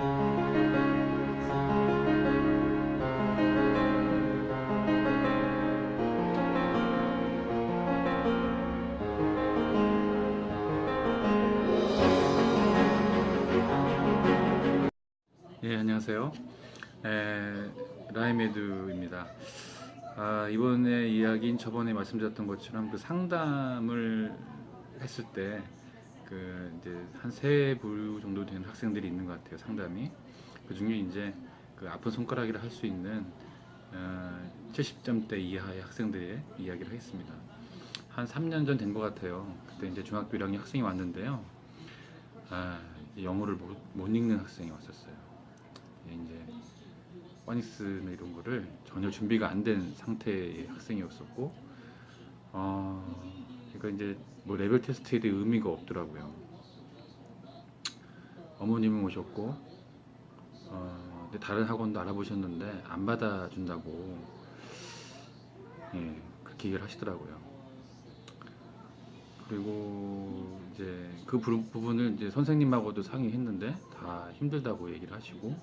예, 안녕하세요. 에, 라이메드입니다. 아, 이번에 이야기인 저번에 말씀드렸던 것처럼 그 상담을 했을 때, 그, 이제 한 세 부 정도 되는 학생들이 있는 것 같아요, 상담이. 그 중에 이제 그 아픈 손가락이라 할 수 있는 어, 70점대 이하의 학생들의 이야기를 하겠습니다. 한 3년 전 된 것 같아요. 그때 이제 중학교 1학년 학생이 왔는데요. 아, 영어를 못, 못 읽는 학생이 왔었어요. 이제 파닉스나 이런 거를 전혀 준비가 안 된 상태의 학생이었었고, 어, 그러니까 이제 뭐 레벨 테스트에 대해 의미가 없더라고요. 어머님은 오셨고, 어, 근데 다른 학원도 알아보셨는데 안 받아준다고, 예, 그렇게 얘기를 하시더라고요. 그리고 이제 그 부- 부분을 이제 선생님하고도 상의했는데 다 힘들다고 얘기를 하시고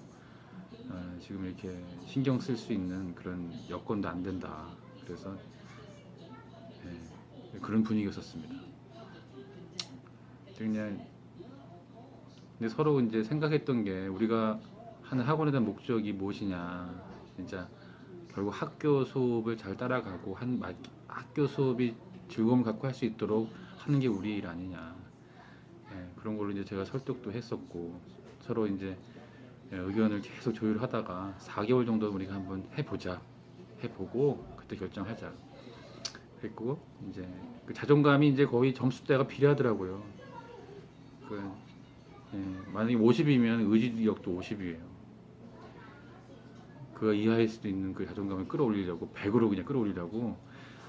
어, 지금 이렇게 신경 쓸 수 있는 그런 여건도 안 된다. 그래서 예, 그런 분위기였었습니다. 그냥 근데 서로 이제 생각했던 게 우리가 하는 학원에 대한 목적이 무엇이냐. 진짜 결국 학교 수업을 잘 따라가고 한 마- 학교 수업이 즐거움을 갖고 할 수 있도록 하는 게 우리 일 아니냐. 예, 그런 걸로 이제 제가 설득도 했었고 서로 이제 예, 의견을 계속 조율하다가 4개월 정도 우리가 한번 해보자 해보고 그때 결정하자. 그랬고 이제 그 자존감이 이제 거의 점수대가 비례하더라고요 그 예, 만약에 50이면 의지력도 50이에요. 그 이하일 수도 있는 그 자존감을 끌어올리려고 100으로 그냥 끌어올리려고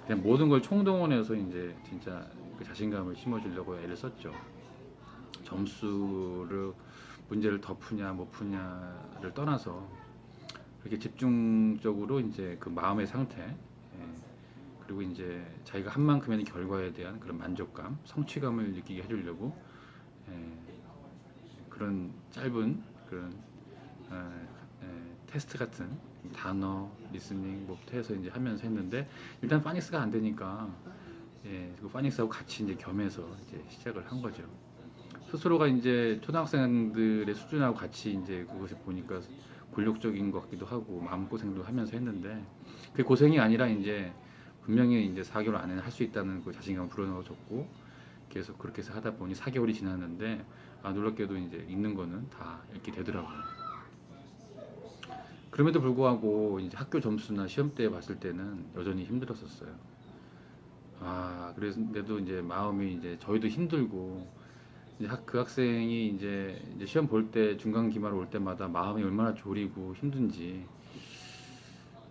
그냥 모든 걸 총동원해서 이제 진짜 그 자신감을 심어주려고 애를 썼죠. 점수를 문제를 더 푸냐 못 푸냐를 떠나서 이렇게 집중적으로 이제 그 마음의 상태 예, 그리고 이제 자기가 한 만큼의 결과에 대한 그런 만족감 성취감을 느끼게 해주려고 예, 그런 짧은 그런 어, 예, 테스트 같은 단어 리스닝 뭐부터 해서 이제 하면서 했는데 일단 파닉스가 안 되니까 예, 그 파닉스하고 같이 이제 겸해서 이제 시작을 한 거죠. 스스로가 이제 초등학생들의 수준하고 같이 이제 그것을 보니까 굴욕적인 것 같기도 하고 마음고생도 하면서 했는데 그 고생이 아니라 이제 분명히 이제 4개월 안에 할수 있다는 그 자신감을 불어넣어줬고 계속 그렇게 해서 하다 보니 4개월이 지났는데 아 놀랍게도 이제 읽는 거는 다 읽게 되더라고요. 그럼에도 불구하고 이제 학교 점수나 시험 때 봤을 때는 여전히 힘들었었어요. 아 그래서인데도 이제 마음이 이제 저희도 힘들고 이제 학, 그 학생이 이제, 이제 시험 볼 때 중간 기말 올 때마다 마음이 얼마나 졸이고 힘든지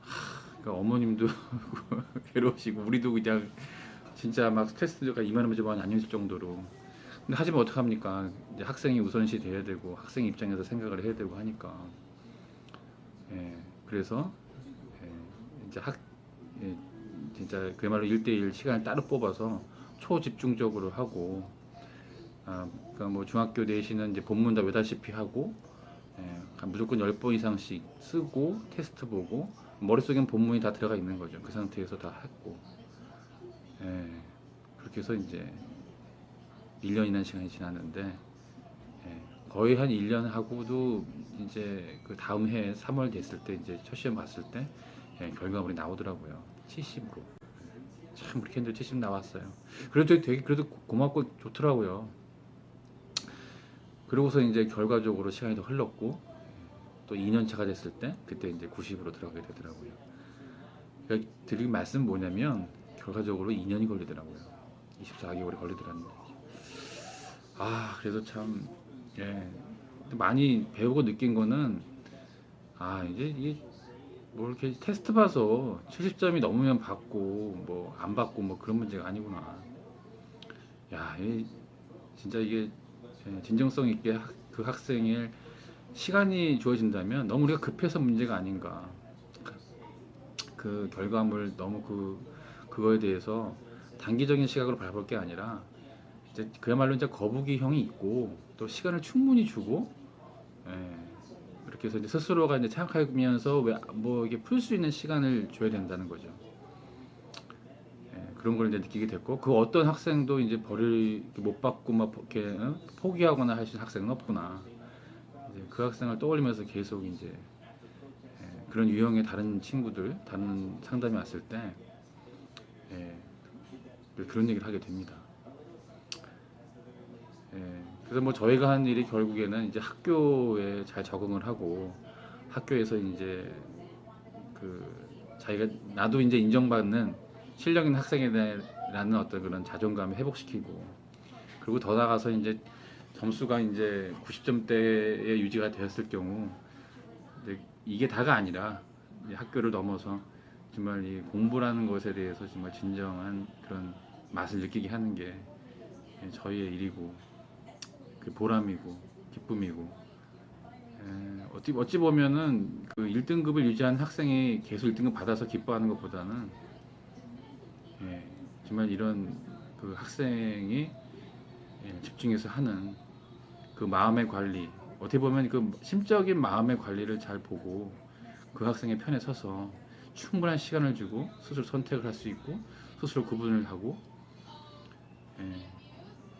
하, 그러니까 어머님도 괴로우시고 우리도 그냥 진짜 막 스트레스가 이만하면 아니었을 정도로. 근데 하지만 어떡합니까? 이제 학생이 우선시 돼야 되고 학생 입장에서 생각을 해야 되고 하니까. 예 그래서 예, 이제 학 예, 진짜 그야말로 1대1 시간을 따로 뽑아서 초집중적으로 하고 아, 그러니까 뭐 중학교 내시는 이제 본문 다 외다시피 하고 예, 한 무조건 10번 이상씩 쓰고 테스트 보고 머릿속엔 본문이 다 들어가 있는 거죠. 그 상태에서 다 했고 예, 그렇게 해서 이제 1년이라는 시간이 지났는데 예, 거의 한 1년 하고도 이제 그 다음 해 3월 됐을 때 이제 첫 시험 봤을 때 예, 결과물이 나오더라고요. 70으로. 참 그렇게 했는데 70 나왔어요. 그래도 되게 그래도 고맙고 좋더라고요. 그러고서 이제 결과적으로 시간이 더 흘렀고 또 2년 차가 됐을 때 그때 이제 90으로 들어가게 되더라고요. 그러니까 드릴 말씀 은 뭐냐면 결과적으로 2년이 걸리더라고요. 24개월이 걸리더라는데. 아 그래서 참 예. 많이 배우고 느낀 거는 아 이제 이게 뭐 이렇게 테스트 봐서 70점이 넘으면 받고 뭐 안 받고 뭐 그런 문제가 아니구나. 야, 이 진짜 이게 예, 진정성 있게 학- 그 학생의 시간이 주어진다면 너무 우리가 급해서 문제가 아닌가. 그 결과물 너무 그 그거에 대해서 단기적인 시각으로 바라볼 게 아니라 이제 그야말로 이제 거북이형이 있고 또 시간을 충분히 주고 예, 그래서 이제 스스로가 이제 생각하면서 왜 뭐 이게 풀 수 있는 시간을 줘야 된다는 거죠. 예, 그런 걸 이제 느끼게 됐고 그 어떤 학생도 이제 벌을 이렇게 못 받고 막 이렇게 어? 포기하거나 할 수 있는 학생은 없구나. 그 학생을 떠올리면서 계속 이제 예, 그런 유형의 다른 친구들, 다른 상담이 왔을 때 예, 그런 얘기를 하게 됩니다. 예, 그래서 뭐 저희가 한 일이 결국에는 이제 학교에 잘 적응을 하고 학교에서 이제 그 자기가 나도 이제 인정받는 실력 있는 학생이라는 어떤 그런 자존감을 회복시키고 그리고 더 나가서 이제 점수가 이제 90점대에 유지가 되었을 경우 이게 다가 아니라 학교를 넘어서 정말 이 공부라는 것에 대해서 정말 진정한 그런 맛을 느끼게 하는 게 저희의 일이고 그 보람이고 기쁨이고. 에, 어찌 어찌 보면은 그 1등급을 유지한 학생이 계속 1등급 받아서 기뻐하는 것보다는 예, 정말 이런 그 학생이 예, 집중해서 하는 그 마음의 관리 어떻게 보면 그 심적인 마음의 관리를 잘 보고 그 학생의 편에 서서 충분한 시간을 주고 스스로 선택을 할 수 있고 스스로 구분을 하고 예,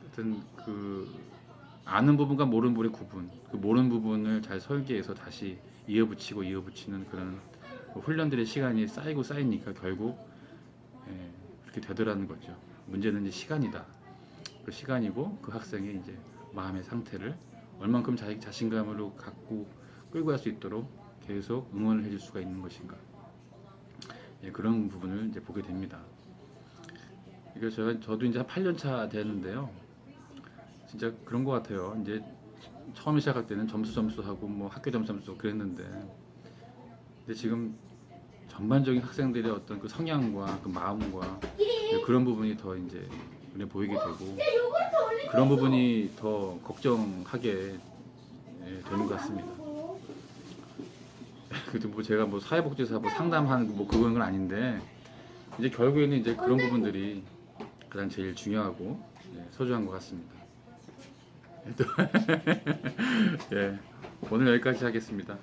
하여튼 그 아는 부분과 모르는 부분의 구분, 그 모르는 부분을 잘 설계해서 다시 이어붙이고 이어붙이는 그런 그 훈련들의 시간이 쌓이고 쌓이니까 결국 예, 그렇게 되더라는 거죠. 문제는 이제 시간이다. 그 시간이고 그 학생의 이제 마음의 상태를 얼만큼 자신감으로 갖고 끌고 갈 수 있도록 계속 응원을 해줄 수가 있는 것인가. 예, 그런 부분을 이제 보게 됩니다. 이거 제가 저도 이제 한 8년 차 되는데요. 진짜 그런 것 같아요. 이제 처음 시작할 때는 점수 점수 하고 뭐 학교 점수 점수 그랬는데 근데 지금 전반적인 학생들의 어떤 그 성향과 그 마음과 그런 부분이 더 이제 눈에 보이게 되고 그런 부분이 더 걱정하게 예, 되는 것 같습니다. 그래도 뭐 제가 뭐 사회복지사 뭐 상담하는 뭐 그건 건 아닌데 이제 결국에는 이제 그런 부분들이 가장 제일 중요하고 예, 소중한 것 같습니다. 예, 오늘 여기까지 하겠습니다.